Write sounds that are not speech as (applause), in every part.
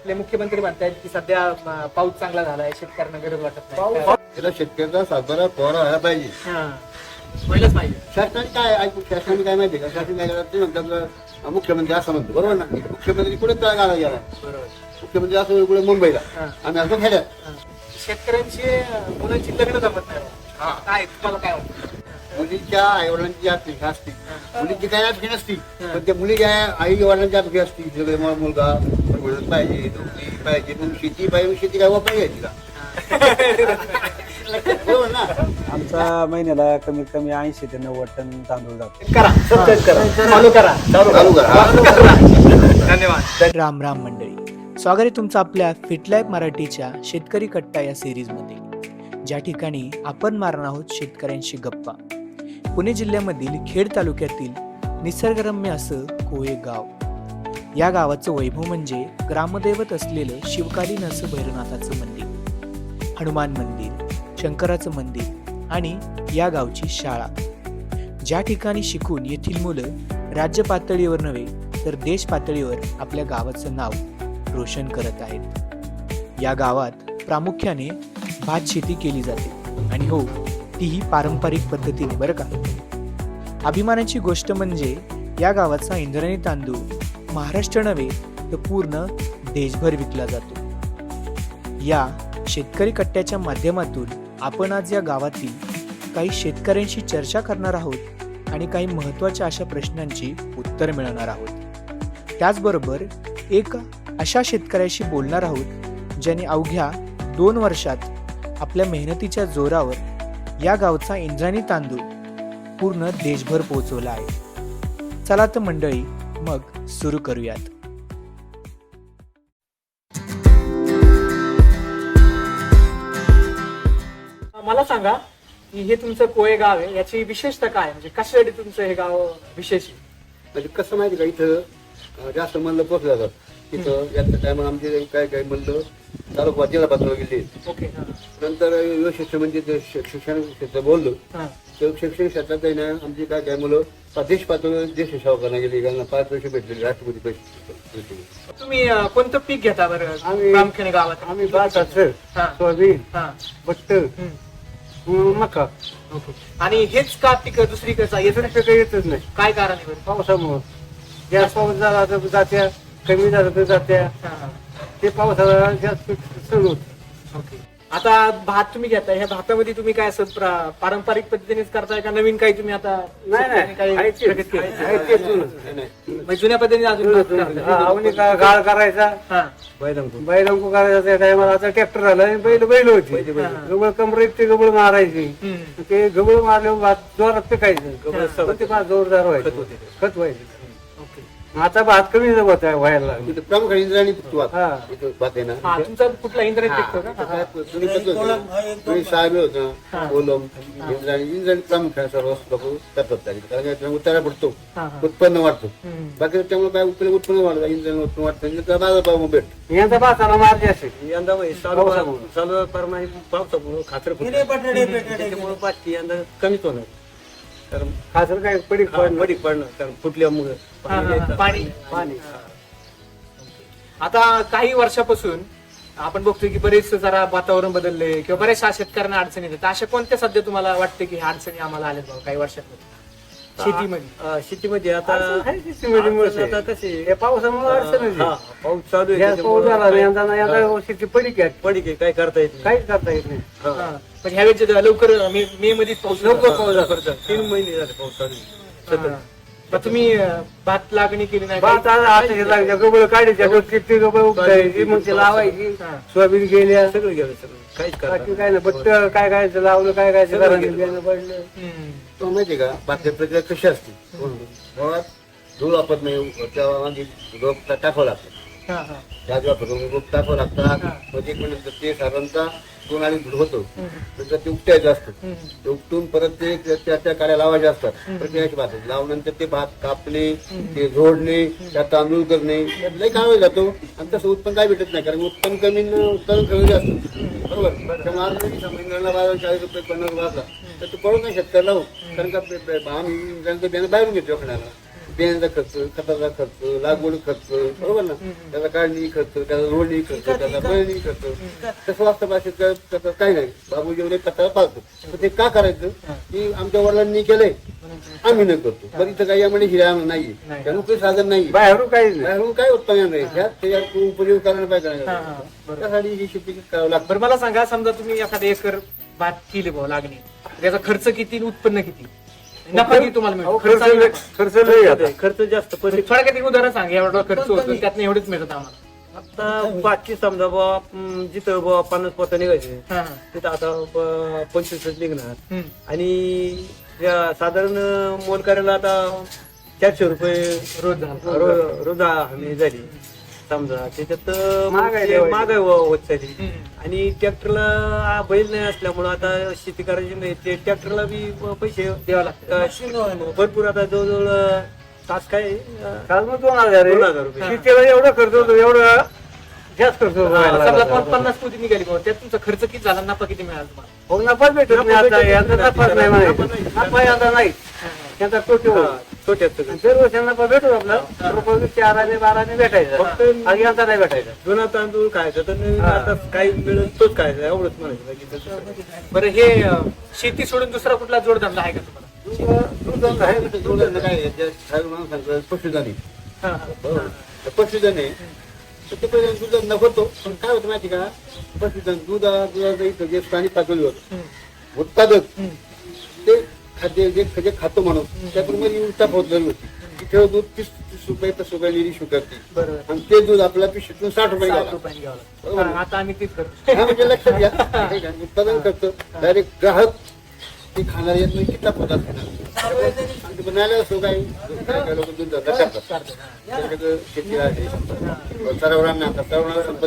आपले मुख्यमंत्री म्हणतायत की सध्या पाऊस चांगला झालाय शेतकऱ्यांना गरज वाटत नाही. त्याला शेतकऱ्याचा सातबारा फवारा व्हायला पाहिजे. हा. व्हायलाच पाहिजे. शासनाने काय ऐकू शासनाने काय माहिती का? शासन काय करतात ते म्हणतात अं, मुख्यमंत्री असं म्हणतो. बरोबर ना? मुख्यमंत्री कुठे तळा गाला गेला? बरोबर. मुख्यमंत्री असं कुठे? मुंबईला. हा. आम्ही असं खेड्यात. हा. शेतकऱ्यांची अं, मुलांची लग्न जमत नाही. काय? तुम्हाला काय वाटतं? मुलीच्या आई वडिलांची अपेक्षा असते. मुलीची काय अपेक्षा नसती. पण त्या मुलीच्या आई वडिलांची अपेक्षा असती. मुलगा म्हणत पाहिजे पाहिजे शेती पाहिजे शेती काय वापर घ्यायची का बरोबर (laughs) ना. आमचा महिन्याला कमीत कमी ऐंशी ते नव्वद टन तांदूळ जातो. करा सबस्क्राईब करा. फॉलो करा. चालू करा. धन्यवाद. राम राम मंडळी. स्वागत आहे तुमचं आपल्या फिटलाईफ मराठीच्या शेतकरी कट्टा या सिरीजमध्ये. ज्या ठिकाणी आपण मारणार आहोत शेतकऱ्यांशी गप्पा. पुणे जिल्ह्यामधील खेड तालुक्यातील निसर्गरम्य असं कोळे गाव या गावाचं वैभव म्हणजे ग्रामदैवत असलेलं शिवकालीन असं भैरवनाथाचं मंदिर. हनुमान मंदिर शंकराचं मंदिर आणि या गावची शाळा. ज्या ठिकाणी शिकून येथील मुलं राज्य पातळीवर नव्हे तर देश पातळीवर आपल्या गावाचं नाव रोशन करत आहेत. या गावात प्रामुख्याने भात शेती केली जाते. आणि हो तीही पारंपरिक पद्धतीने बरं का? अभिमानाची गोष्ट म्हणजे या गावाचा इंद्रायणी तांदूळ महाराष्ट्र नव्हे तर पूर्ण देशभर विकला जातो. या शेतकरी कट्ट्याच्या माध्यमातून आपण आज या गावातील काही शेतकऱ्यांशी चर्चा करणार आहोत आणि काही महत्त्वाच्या अशा प्रश्नांची उत्तर मिळवणार आहोत. त्याचबरोबर एक अशा शेतकऱ्याशी बोलणार आहोत ज्याने अवघ्या दोन वर्षात आपल्या मेहनतीच्या जोरावर या गावचा इंद्रायणी तांदूळ पूर्ण देशभर पोहोचवला आहे. चला तर मंडळी मग सुरू करूयात मला सांगा की हे तुमचं कोळे गाव आहे याची विशेषता काय? म्हणजे कशासाठी तुमचं हे गाव विशेष आहे? म्हणजे कसं माहिती का इथं अं, जास्त म्हणलं पोचलं जातात इथं याच्या टायमाला आमचे काय काय म्हणलं तालुका जिल्हा पातळीवर गेले ओके हा. नंतर शिक्षण म्हणजे ते शि- शिक्षण क्षेत्र बोललो हा. शैक्षणिक क्षेत्रात आहे ना आमची काय काय मुलं पा- देश पातळीवर देश सेवा गेली त्यांना पाच पैसे भेटले राष्ट्रपती पैसे तुम्ही अं, कोणतं पीक घेता बरं आम्ही- प्रामुख्याने गावात आम्ही भाताचं हा. सोयाबीन हा. बट्ट हम्म. मका ओके. आणि हेच का पीक दुसरी कसं याचं काही येतच नाही काय कारण आहे बरं? पावसामुळं जास्त पाऊस झाला तर जात्या कमी झाला तर जात्या हा, हा. ते पावसाला जास्त सण होत ओके. आता भात तुम्ही घेताय ह्या भातामध्ये तुम्ही काय असं प्रा- पारंपरिक पद्धतीनेच करताय का? नवीन काही तुम्ही आता नाही काही प्रगत केलं? म्हणजे जुन्या पद्धतीने अजून भात करताय. हा, का- गाळ करायचा. हा. बैलांकू करायचा त्या टायमाला आता ट्रॅक्टर झाला आणि बैल बैल होती. गबळ कमरे ते गबळ मारायची. हम्म. ते गबळ मारल्यावर भात जोरात पिकायचं. पण ते भात जोरदार व्हायचं. खत व्हायचं. आता भात कमी होत आहे व्हायला लागलं. इथं प्रामुख्याने इंद्रायणी पिकतो आता. हा. इथं भात आहे ना हा तुमचा कुठला इंद्रायणी हा, पिकतो का हा. होती. जुनी साहेब होतं कोलम इंद्रायणी इंद्रायणी प्रामुख्याने सर्व लोक करतात त्याची. कारण का त्यामुळे उतारा पडतो हा, हा. उत्पन्न वाढतो हम्म. बाकी त्यामुळे काय उत्पन्न उत्पन्न वाढतं इंद्रायणी उत्पन्न वाढतं आणि त्याचा बाजारभाव मग भेटतो यंदा भाताला मारली असेल यंदा म्हणजे चालू पावसामुळं. चालू परमाने पावसामुळं खातर त्याच्यामुळे पाचशे यंदा कमीच होणार खासर काय पडी पडीक पडणार कारण फुटल्यामुळे. पाणी. पाणी आता काही वर्षापासून आपण बघतोय की बरेच जरा वातावरण बदलले किंवा बऱ्याचशा शेतकऱ्यांना अडचणी येतात. अशा कोणत्या सध्या तुम्हाला वाटते की ह्या अडचणी आम्हाला आल्यात बाबा काही वर्षात? शेतीमध्ये हा, शेतीमध्ये आता अडचण आहे शेतीमध्ये मस्त आहे. आता कशी हे पावसामुळे अडचण हा, पाऊस चालू आहे पाऊस झाला नाही यंदा यंदा वर्षीची पडी काय पडीक आहे काय करता येत नाही काहीच करता येत नाही हा. हा. पण ह्यावेळेस जे लवकर मे मे मध्ये पाऊस लवकर पाऊस झाला. तीन महिने झाले पाऊस चालू आहे. हा. मग तुम्ही अं, भात लागणी केली नाही भात काही? आता आता हे लागल्या गबळ काढायच्या किती गबळ उपटायची मग ते लावायची हा. सोयाबीन गेल्या सगळं गेलं सगळं काहीच करता बाकी काय नाही बट्ट काय काय लावलं काय काय सगळं घराने गेलं. बियाणं पडलं हम्म. तो माहितीये का? बाकी प्रक्रिया कशी असते मुळात धूळ वापरत नाही म्हणजे रोप टाकावं लागतं. हा, हा. त्याच वापरून रोप टाकावं लागतात म्हणजे एक मिनिट ते साधारणतः दोन आणि धूळ होतो. नंतर ते उपटायचं असतं. ते उपटून परत ते त्या- त्या काड्या लावायच्या असतात. प्रक्रियाची भात. लावल्यानंतर ते भात कापणे ते जोडणे त्या तांदूळ करणे. लय काळ जातो. आणि तसं उत्पन्न काय भेटत नाही. कारण उत्पन्न कमी उत्पन्न कमी जास्त. बरोबर? त्यामुळे समजा चाळीस रुपये पन्नास वाजला तर तू कळून नाही शेतकऱ्याला हो. कारण का आम्ही इंग्लंडचं बियाणं बाहेरून घेतो खाण्याला बियाण्याचा खर्च खताचा खर्च लागवड खर्च बरोबर ना? त्याचा काढणी खर्च त्याचा रोडणी खर्च त्याचा बळणी खर्च. तसं असतं पाहिजे त्याचं काही नाही. बाबू जेवढे कथाला पाळतो तर ते का करायचं? की आमच्या वडिलांनी केलंय. आम्ही न करतो. पण इथं काही यामध्ये हिरा नाही. त्यामुळे काही साधन नाही बाहेरून नाही. बाहेरून काय उत्पन्न नाही त्याच्यात उपयोग करायला पाहिजे. त्यासाठी ही शेती करावं लागतं. बरं मला सांगा समजा तुम्ही एखादा एकर भात केली भाऊ लागणी त्याचा खर्च किती आणि उत्पन्न किती? नफा किती तुम्हाला मिळतो? खर्च खर्च लय- खर्च लय आता. खर्च जास्त पण थोडा काही उदाहरण सांगा एवढा खर्च होतो त्यातनं एवढेच मिळत आम्हाला. आता बाकी समजा बुवा अं, जिथं बुवा पन्नास पोतं निघायचे हा, हा. तिथं आता ब- पंचवीसच निघणार. हम्म. आणि या साधारण मोल करायला आता चारशे रुपये रोज झाला. रो- रोज हमी झाली. समजा. त्याच्यात. महागाई व- होत चालली. आणि ट्रॅक्टरला बैल नाही असल्यामुळं आता शेती करायची नाही. ते ट्रॅक्टरला बी पैसे द्यावं लागतं अं, भरपूर आता जवळजवळ तास काय मग दोन हजार आहे. दोन हजार रुपये. शेतीला एवढं खर्च होतो एवढं जास्त खर्च होतो. हा, पन्नास कोटी निघाली त्यात तुमचा खर्च किती झाला? नफा किती मिळाला तुम्हाला? हो, नफाच भेटत नाही आता. यंदा नफाच नाही. नफा यंदा नाही. यंदा तोटे होईल. छोट्यात. दरवर्षी नफा भेटू आपला रुपये चाराने बाराने भेटायचा आणि यंदा नाही भेटायचा जुना तांदूळ खायचा तर नवीन आता काही मिळेल तोच खायचा एवढंच म्हणायचं बाकी तसं काही. बरं हे अं, शेती सोडून दुसरा कुठला जोडधंदा आहे का तुम्हाला दूध दूध आहे दूध काय आहे? म्हणून सांगतात पशुधन आहे. हा, हा. तर पशुधन आहे तर ते पहिले दूध नफतो पण काय होतं माहिती का पशुधन दूध दुधाचं इथं जे स्थानिक पातळी होत हम्म. उत्पादक. ते खाद्य जे जे खातो म्हणून त्याप्रमाणे उलटाप होत झाली होती. तिथे दूध तीस तीस रुपये पस्तीस रुपये लिरी बरोबर. आणि ते दूध आपल्या पिशवीतून साठ रुपये सात गेला. रुपयाने घ्यावं लागतं. बरोबर. हा, आता आम्ही तीच करतो. हा म्हणजे लक्षात घ्या. (laughs) हे? उत्पादन करतो. डायरेक्ट ग्राहक ते खाणार येत नाही किती पदार्थ खाणार? आणि ते बनायला असो काही लोक दूध धंदा करतात त्याच्याकडे शेती आहे. आता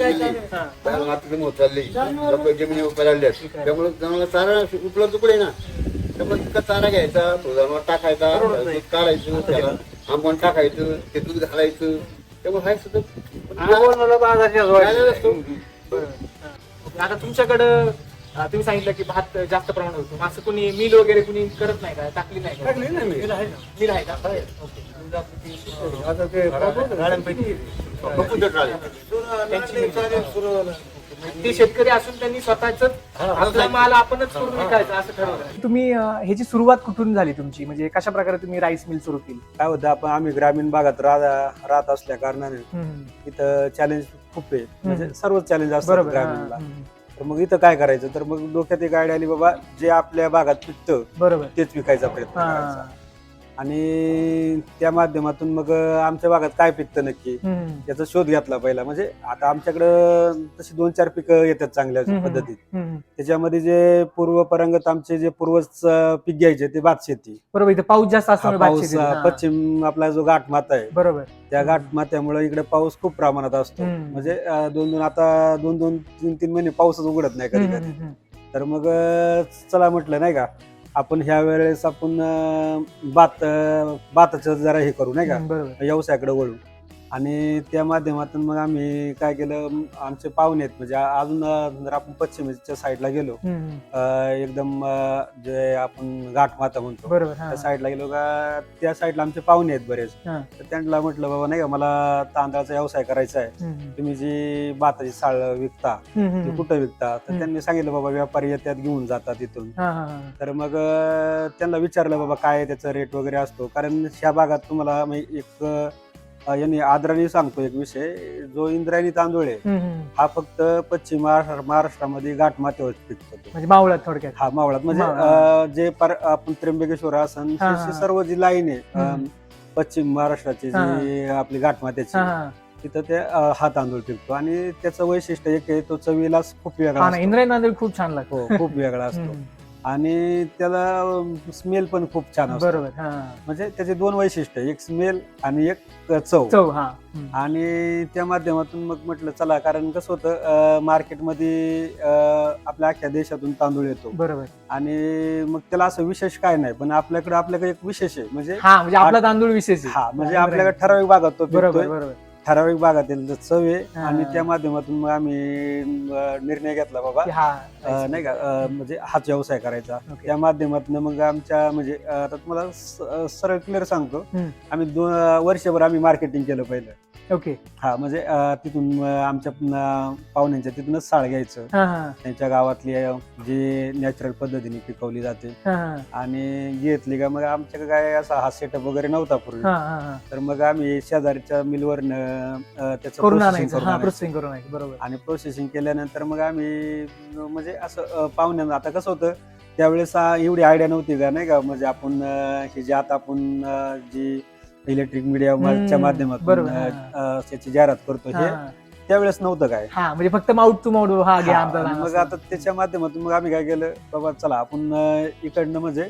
दिली मातीची मोत चालली. लोक जमिनी त्यामुळे जनावर चारा उपलब्ध कुठे ना? त्यामुळे इतका चारा घ्यायचा तो जनावर टाकायचा दूध काढायचं त्याला आंबवण टाकायचं ते दूध घालायचं त्यामुळे हाय सुद्धा आता तुमच्याकडं तुम्ही सांगितलं की भात जास्त प्रमाणात होतो असं कोणी मिल वगैरे कोणी करत नाही का टाकली नाही का टाकली नाही मिल. आहे ना मिल आहे का ओके. आता ते ते शेतकरी असून त्यांनी स्वतःच आपला माल आपणच करून विकायचा असं ठरवलं. तुम्ही अं, ह्याची सुरुवात कुठून झाली तुमची? म्हणजे कशा प्रकारे तुम्ही राईस मिल सुरू केली? काय होतं आपण आम्ही ग्रामीण भागात राह- राहत असल्या कारणाने इथं चॅलेंज खूप आहे. म्हणजे सर्वच चॅलेंज असतात बरोबर हा, ग्रामीणला. हम्म. तर मग इथं काय करायचं? तर मग डोक्यात एक आयडिया आली बाबा जे आपल्या भागात पिकतं बरोबर. तेच विकायचा प्रयत्न हा. करायचा. आणि त्या माध्यमातून मग आमच्या भागात काय पिकतं नक्की हम्म. याचा शोध घेतला पहिला म्हणजे आता आमच्याकडं तशी दोन चार पिकं येतात चांगल्या हम्म. पद्धतीत हम्म. त्याच्यामध्ये जे पूर्व परंगत आमचे जे पूर्वज अं, पीक घ्यायचे ते भात शेती बरोबर इथे पाऊस जास्त हा असल्यामुळे भात पाऊस शेती. अं, हा. पश्चिम आपला जो घाट माता आहे बरोबर त्या घाट मात्यामुळे इकडे पाऊस खूप प्रमाणात असतो हम्म. म्हणजे दोन दोन आता दोन दोन तीन तीन महिने पाऊसच उघडत नाही कधी हम्म, कधी हम्म, तर मग अं, चला म्हटलं नाही का आपण ह्या वेळेस आपण अं, भात भाताचं जरा हे करू नाही का? बरोबर. व्यवसायाकडे वळू. आणि त्या माध्यमातून मग आम्ही काय केलं आमचे पाहुणे आहेत म्हणजे अजून जर आपण पश्चिमेच्या साईडला गेलो अं, एकदम अं, जे आपण घाट माता म्हणतो बरोबर हा. त्या साईडला गेलो का त्या साईडला आमचे पाहुणे आहेत बरेच हा. तर त्यांना म्हटलं बाबा नाही का मला तांदळाचा व्यवसाय करायचा आहे हम्म, तुम्ही जी भाताची साळ विकता हम्म, ती हम्म. कुठं विकता तर हम्म. त्यांनी सांगितलं बाबा व्यापारी येतात घेऊन जातात तिथून हा, हा, हा. तर मग अं, त्यांना विचारलं बाबा काय त्याचा रेट वगैरे असतो कारण ह्या भागात तुम्हाला म्हणजे एक यांनी आदराने सांगतो एक विषय जो इंद्रायणी तांदूळ आहे. हा फक्त पश्चिम महाराष्ट्र महाराष्ट्रामध्ये घाट माथ्यावर पिकतो. म्हणजे मावळात थोडक्यात हा मावळात म्हणजे जे पर- आपण त्र्यंबकेश्वर हा. सर्व जी लाईन आहे. पश्चिम महाराष्ट्राची जी आपली घाटमात्याची हा, हा. तिथं ते हा तांदूळ पिकतो आणि त्याचं वैशिष्ट्य एक आहे तो चवीला खूप वेगळा. इंद्रायणी तांदूळ खूप छान लागतो हो खूप वेगळा (laughs) असतो आणि त्याला स्मेल पण खूप छान असतो. बरोबर हा. म्हणजे त्याचे दोन वैशिष्ट्य एक स्मेल आणि एक चव. चव हा. हम्म. आणि त्या माध्यमातून मग म्हटलं चला कारण कसं होतं अं, मार्केटमध्ये अं, आपल्या अख्ख्या देशातून तांदूळ येतो. बरोबर. आणि मग त्याला असं विशेष काय नाही पण आपल्याकडे आपल्याकडे एक विशेष आहे. म्हणजे हा म्हणजे आपला तांदूळ विशेष आहे. हा म्हणजे. आपल्याकडे ठराविक भागात तो बरोबर पिकतोय बरोबर. ठराविक भागातील जे चव आहे हा. आणि त्या माध्यमातून मग आम्ही अं, निर्णय घेतला बाबा. हा अं, नाही का अं, म्हणजे हाच व्यवसाय करायचा. त्या माध्यमातून मग आमच्या म्हणजे अं, आता तुम्हाला स- अं, सरळ क्लिअर सांगतो. हम्म. आम्ही दोन वर्षभर आम्ही मार्केटिंग केलं पहिलं. ओके. हा म्हणजे अं, तिथून अं, आमच्या अं, पाहुण्यांच्या तिथूनच साळ घ्यायचं. हा हा. त्यांच्या गावातली अं, जी नॅचरल पद्धतीने पिकवली जाते. हा हा. आणि घेतली का मग आमच्याकडे काय असा हा सेटअप वगैरे नव्हता पूर्वी. हा हा हा. तर मग आम्ही शेजारच्या मिलवर त्याचं करून processing आणायचं करून हा आणायचं. प्रोसेसिंग करून आणायचं बरोबर आणि प्रोसेसिंग केल्यानंतर मग आम्ही म्हणजे असं अं, पाहुण्यांना आता कसं होतं त्यावेळेस आ, एवढी आयडिया नव्हती का नाही का म्हणजे आपण अं, हे जे आता आपण अं, जी इलेक्ट्रिक मीडियाच्या हम्म, माध्यमातून बरोबर, अं. अं, त्याची जाहिरात करतो हा. त्यावेळेस नव्हतं काय हा म्हणजे फक्त माउट टू माउट हा घ्या हा, आमचा आणि लहान मग. आता त्याच्या माध्यमातून मग आम्ही काय केलं बाबा चला आपण अं, इकडनं म्हणजे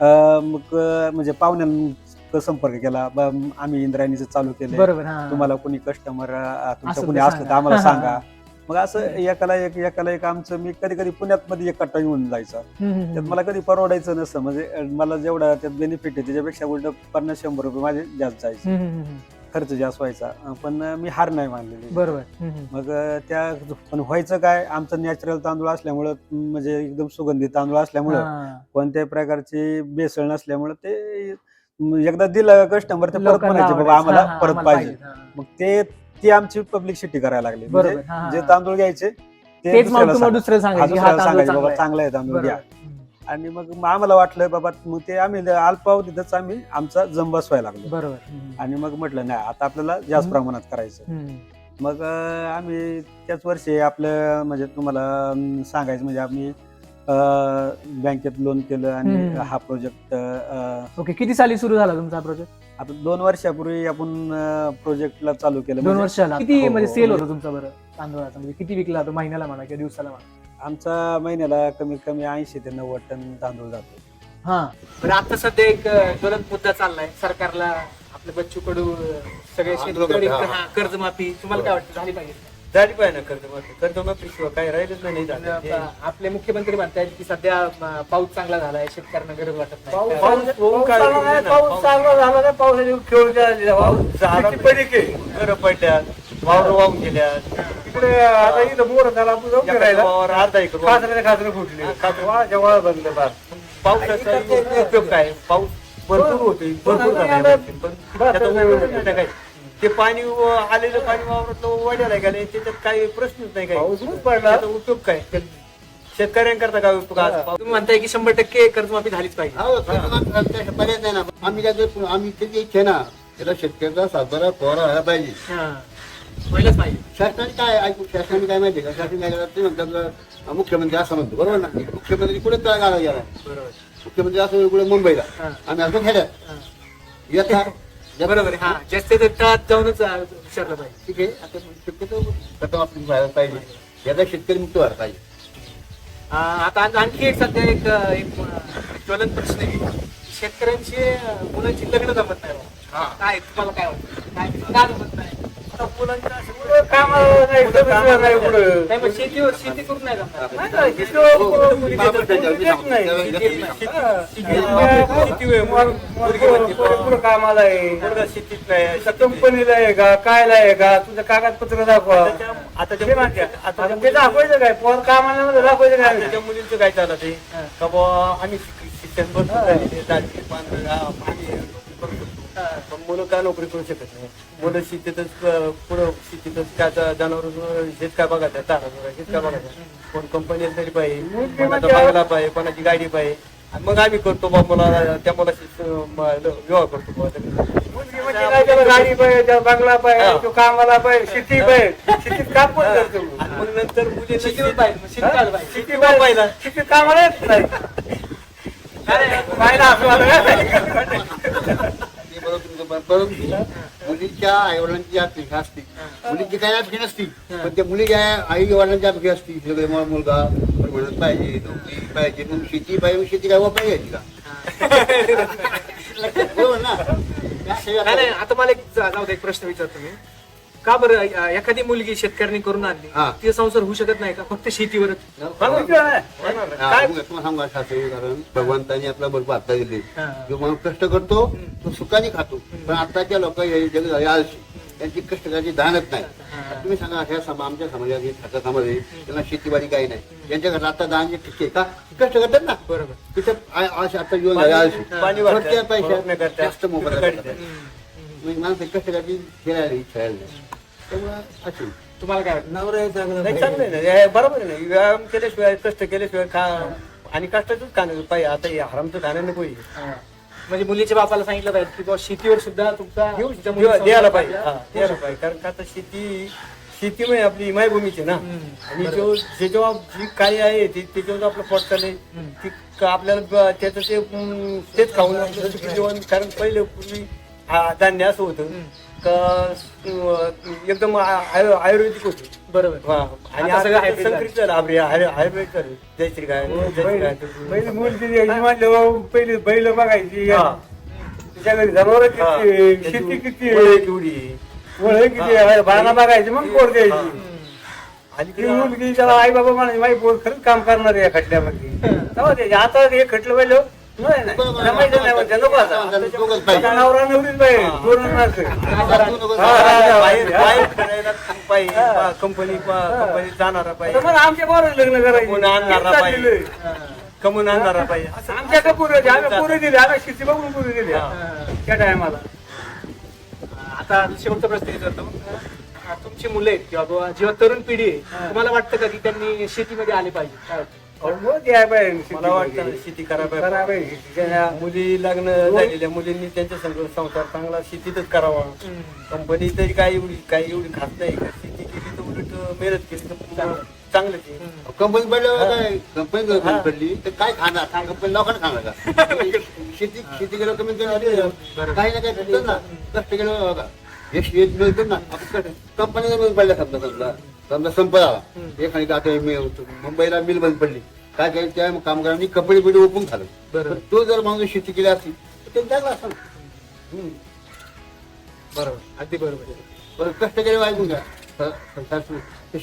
अं, मग अं, म्हणजे पाहुण्यांचा संपर्क केला. बा, आम्ही इंद्रायणीचं चालू केलं बरोबर हा. तुम्हाला कोणी कस्टमर तुमचं असं कोणी तर असलं तर सांगा. आम्हाला हा, हा, सांगा. मग असं एकाला एक एकाला एक आमचं मी कधी कधी पुण्यात मध्ये एक कट्टा येऊन जायचा. हम्म, हम्म, त्यात हम्म. मला कधी परवडायचं नसतं. म्हणजे अं, मला जेवढा त्यात बेनिफिट आहे त्याच्यापेक्षा उलट पन्नास शंभर रुपये माझे जास्त जायचे. हम्म, हम्म, हम्म. खर्च जास्त व्हायचा. अं, पण अं, मी हार नाही मानलेली. बरोबर. हम्म, हम्म. मग अं, त्या पण व्हायचं काय आमचं नॅचरल तांदूळ असल्यामुळं म्हणजे एकदम सुगंधित तांदूळ असल्यामुळं हा. कोणत्याही प्रकारची बेसळ नसल्यामुळं ते एकदा दिलं कस्टमर ते परत लोकांना म्हणायचे बाबा आवडायचं. आम्हाला हा, परत आम्हाला पाहिजे हा. मग ते ती आमची पब्लिसिटी करायला लागली बरोबर, म्हणजे हा, हा, जे. तांदूळ घ्यायचे ते तेच दुसऱ्याला. दुसरं हा, सांगायचं की हा दुसऱ्याला तांदूळ सांगायचे चांगला बाबा आहे. चांगला आहे तांदूळ घ्या. हम्म. आणि मग मग आम्हाला वाटलं बाबा मग ते आम्ही अल्पावधीतच आम्ही आमचा जम बसवायला लागलो बरोबर हम्म. आणि मग म्हटलं नाही आता आपल्याला जास्त हम्म. प्रमाणात करायचं हम्म. मग अं, आम्ही त्याच वर्षी आपलं म्हणजे तुम्हाला अं, सांगायचं म्हणजे आम्ही बँकेत लोन केलं आणि हम्म. हा प्रोजेक्ट ओके किती साली सुरू झाला तुमचा प्रोजेक्ट आता दोन वर्षापूर्वी आपण प्रोजेक्टला चालू केलं. दोन म्हणजे वर्षाला. किती हो, म्हणजे हो. सेल होतो तुमचा बरं? तांदूळाचा. म्हणजे किती विकला तो महिन्याला म्हणा किंवा दिवसाला म्हणा? आमचा महिन्याला कमीत कमी ऐंशी ते नव्वद टन तांदूळ जातो. हा. बरं आता सध्या एक अ, ज्वलंत मुद्दा चाललाय. सरकारला आपले बच्चू कडू अ, सगळे शेतकरी हा. हा, कर्जमाफी तुम्हाला काय वाटतं? झाली पाहिजे. झाली पाहिजे ना कर्जमाफी कर्जमाफी काय राहिलंच नाही झालं. आप- आपले मुख्यमंत्री म्हणतायत की सध्या अ, पाऊस चांगला झालाय शेतकऱ्यांना गरज वाटत नाही पाऊस काय चांगला उपयोग नाही, नाही. पाऊस चांगला झाला नाही पावसाची खेळ पाऊस झाला. घरं पडल्यात वावर वाहून गेल्यात तिकडे आता इथं बोर झाला आपण फिरायला वावर अर्धा एकर वावर. खासरे खासरे फुटले हा. वाळाच्या वाळ बनले बार पावसाचा उपयोग काय पाऊस भरपूर होते भरपूर झाला. पण त्याचा उपयोग नाही काय ते पाणी व- आलेलं पाणी वावरातलं वाढायला गेलं त्याच्यात काही प्रश्नच नाही काही. पाऊस खूप पडला. त्याचा उपयोग काय? शेतकऱ्यांकरता काय उपयोग आज? तुम्ही म्हणताय की शंभर टक्के कर्जमाफी झालीच पाहिजे. हो, कर्जमाफी त्याच्या पर्याय नाही ना. आम्ही काय करतो, आम्ही त्याची इच्छा ना त्याला शेतकऱ्याचा सातबारा पोरा व्हायला पाहिजे. हा. व्हायलाच पाहिजे. शासनाने काय ऐकू शासनाने काय माहिती का? शासन काय करतात ते म्हणतात मुख्यमंत्री असं म्हणतो. बरोबर ना? मुख्यमंत्री कुठे तळ गाला बरोबर. मुख्यमंत्री असं कुठे मुंबईला. हा. आम्ही असं खेड्यात. येतात. बरोबर आहे, हा जास्त तर तळात जाऊनच अ, विचारलं पाहिजे. ठीक आहे आता शक्यतो कर्जमाफी व्हायला पाहिजे. याचा शेतकरी मुक्त व्हायला पाहिजे. आ, आता आण- आणखी एक सध्या एक अ, एक अ, ज्वलंत प्रश्न आहे. शेतकऱ्यांची अ, मुलांची लग्न जमत नाही. बा. काय तुम्हाला काय वाटतं? काय का जमत नाही? कामाला आहे शेतीत नाही कंपनीला आहे. का कायला आहे का तुझं कागदपत्र दाखवा आता ते आता दाखवायचं काय पोर कामाला दाखवायचं काय त्याच्या मुलींचं काय चालत आहे का बुवा आम्ही शिक्षण बसून झालेले दहावी पंधरा आम्ही नोकरी करू शकतो पण मुलं का नोकरी करू शकत नाही. मुलं शेतीतच अं, पुढं शेतीतच काय जनावर शेत काय बघायचं तारा शेत काय बघायचं. कोण कंपनी तरी पाहिजे कोणाचा बंगला पाहिजे कोणाची गाडी पाहिजे. आणि मग आम्ही करतो बा मुलाला त्या मुलाशी अं, म- ल- विवाह करतो बुवा. मुलगी म्हणजे काय त्याला गाडी पाहिजे त्याला बंगला पाहिजे तो कामाला पाहिजे शेती पाहिजे. शेतीत काम पण करतो आणि मग नंतर मुलींना शेतीवर पाहिजे मग शेती करायला पाहिजे. शेती पाहिजे. शेती कामाला येत नाही. पाहिलं असं वाटलं. परंतु मुलीच्या आई वडिलांची अपेक्षा असते मुलीची काही अपेक्षा नसती पण त्या मुलीच्या आई वडिलांची अपेक्षा असती. सगळे मला मुलगा म्हणत पाहिजे नोकरी पाहिजे मग शेती पाहिजे मग शेती काय वापरायची घ्यायची का? बरोबर (laughs) ना. त्या नाही आता मला एक जाऊ दे एक प्रश्न विचारतो मी. का बरं अ, एखादी मुलगी शेतकऱ्यांनी करून आणली हा. तिचा संसार होऊ शकत नाही का? फक्त शेतीवरच. काय? तुम्हाला सांगू कारण भगवंतानी आपला भरपूर हातला दिले. हा. जो माणूस कष्ट करतो तो सुखाने खातो. पण आताच्या लोक हे जग आळशी. त्यांची कष्टकऱ्याची दानच नाही. तुम्ही सांगा ह्या समा आमच्या समाजात हे ठाकर समाज आहे त्यांना शेतीवाडी काही नाही. यांच्या घरात आता दान जे ठिके का कष्ट करतात ना. बरोबर. तिथं आ- आता जीवन झालं आळशी. पाणी वाटतं. थोडक्या पैशात करतात. जास्त मोबाईल. म्हणजे माणसं कष्टकऱ्याची खेळायला इच्छा नाही त्यामुळं असेल तुम्हाला काय वाटतं? नाही चांगलं आहे ना. हे बरोबर आहे ना. व्यायाम केल्याशिवाय कष्ट केल्याशिवाय खा आणि कष्टाचंच खाणं पाहिजे आता हे हरामचं खाणं नको आहे. हा. म्हणजे मुलीच्या बापाला सांगितलं पाहिजे की बुवा शेतीवर सुद्धा तुमचा तुमच्या मुलीचा द्यायला पाहिजे. हा, द्यायला पाहिजे. कारण का आता शेती शेती म्हणजे आपली मायभूमीची ना. आणि जो ज्याच्यावर जी काही आहे ती त्याच्यावर आपलं पोट चालले ती का आपल्याला ब- त्याचं ते तेच खाऊन आपलं सुखी जीवन कारण पहिले पूर्वी हा, धान्य असं होतं. का एकदम आयु- आयुर्वेदिक होतं बरोबर. हा. आणि आता सगळं आता hybrid संकरित झालं. आपले हायब्रिड झालं जय श्री काय जय श्री पहिले म्हणल्यावर बैल बघायची. हा. तिच्या घरी जनावर हा. किती शेती किती वळ किती आहे? बघायची मग पोर द्यायची. आणि ती मुलगी त्याला आई बाबा म्हणायची माझी पोर खरंच काम करणार आहे या खटल्यामध्ये तेव्हा ते आता हे खटलं पाहिलं नाही नाही. जमायचं नाही म्हणते, नको आता. दोघंच पाहिजे. आता नवरा नवरीच पाहिजे दोन नसते. दोघं- हा, हा, हा. बाहेर बाहेर फिरायला पाहिजे कंपनी कंपनी जाणारा आता पाहिजे मला आमच्या पोराला लग्न करायचं. कमवून आणणारा पाहिजे आणणारा पुरे दिले आम्ही पुरे दिले. आम्ही शेती बघून पुरे दिले. त्या टायमाला. आता शेवटचा प्रश्न विचारतो. तुमची मुलं आहेत किंवा बुवा जेव्हा तरुण पिढी आहे तुम्हाला वाटतं का की त्यांनी शेतीमध्ये आले पाहिजे? काय वाटतं? मला वाटतं शेती करायला पाहिजे मुली लग्न झालेल्या मुलींनी त्यांच्या संग संसार चांगला शेतीतच करावा. कंपनी तरी काय एवढी काही एवढी खात नाही. का शेती केली तर उलट मेहनत केली तर चांगलं. ते कंपनी पडल्यावर काय? कंपनी पडली तर काय खाणार? कंपनी लोकांना खाणार का? (laughs) शेती शेती केलं कमी काही ना काही ना. कष्ट केलं बघा. हे शेत मिळतं ना. आपण कष्ट कंपनी जर बंद पडल्या समजा समजा. समजा संप झाला एखादी आता हे मिळ- मुंबईला मिल बंद पडली. काय काय त्या कामगारांनी कपडे बिडे ओपून खाल्लं तो जर माणूस शेती केली असती तर त्यांनी टाकला असता. ना. हम्म. बरोबर. अगदी बरोबर. बरं कष्ट केले ऐकून घ्या.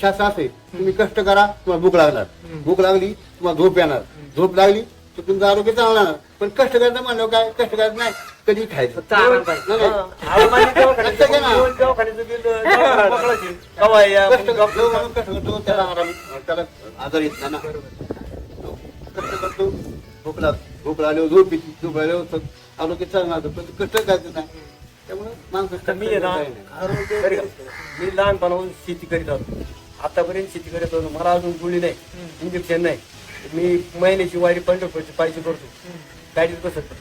शास्त्र असे तुम्ही कष्ट करा तुम्हाला भूक लागणार. भूक लागली तुम्हाला झोप येणार. झोप लागली तर तुमचं आरोग्य चांगलं पण कष्ट करायचं म्हणलं काय? कष्ट करायचं नाही. कधी खायचं? फक्त आराम पाहिजे. नाही, नाही. (laughs) ना. (laughs) कष्ट जो माणूस कष्ट करतो त्याला आराम त्याला आजार येत नाही ना. तो कष्ट करतो. भूक लाग भूक लागल्यावर झोप येते. झोप लागल्यावर स- आरोग्य चांगलं पण कष्ट करायचं नाही. त्यामुळे माणसं मी आहे ना बरं का? मी लहानपणापासून शेती करीत होतो. आतापर्यंत शेती करीत होतो. मला अजून गोळी नाही. इंजेक्शन नाही. मी महिन्याची वारी पंढरपूरची पाहिजे करतो. गाडीत बसत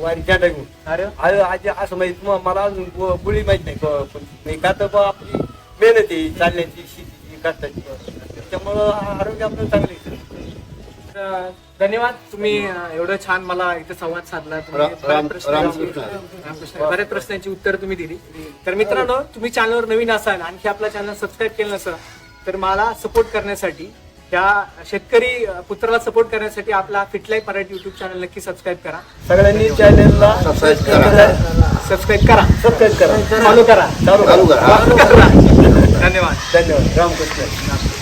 वारी जाता घेऊन अरे. अरे आज असं माहीत मग मला अजून गो- गोळी माहीत नाही क- पण नाही का तर बा आपली मेहनत आहे चालण्याची शेतीची कष्टाची त्याच्यामुळं आरोग्य आपलं चांगलं आहे. तर धन्यवाद. तुम्ही अं, एवढं छान मला इथं संवाद साधला. तुम्ही राम- बऱ्याच राम- प्रश्नांची- रामकृष्ण. रामकृष्ण. बऱ्याच प्रश्नांची उत्तर तुम्ही दिली. तर मित्रांनो तुम्ही चॅनलवर नवीन असाल आणखी आपल्या चॅनल सबस्क्राईब केलं नसेल तर मला सपोर्ट करण्यासाठी त्या शेतकरी पुत्राला सपोर्ट करण्यासाठी आपला फिटलाईफ मराठी युट्यूब चॅनल नक्की सबस्क्राईब करा. सगळ्यांनी चॅनेलला सबस्क्राईब करा. सबस्क्राईब करा. सबस्क्राईब करा. फॉलो करा. चालू करा. धन्यवाद. धन्यवाद. रामकृष्ण.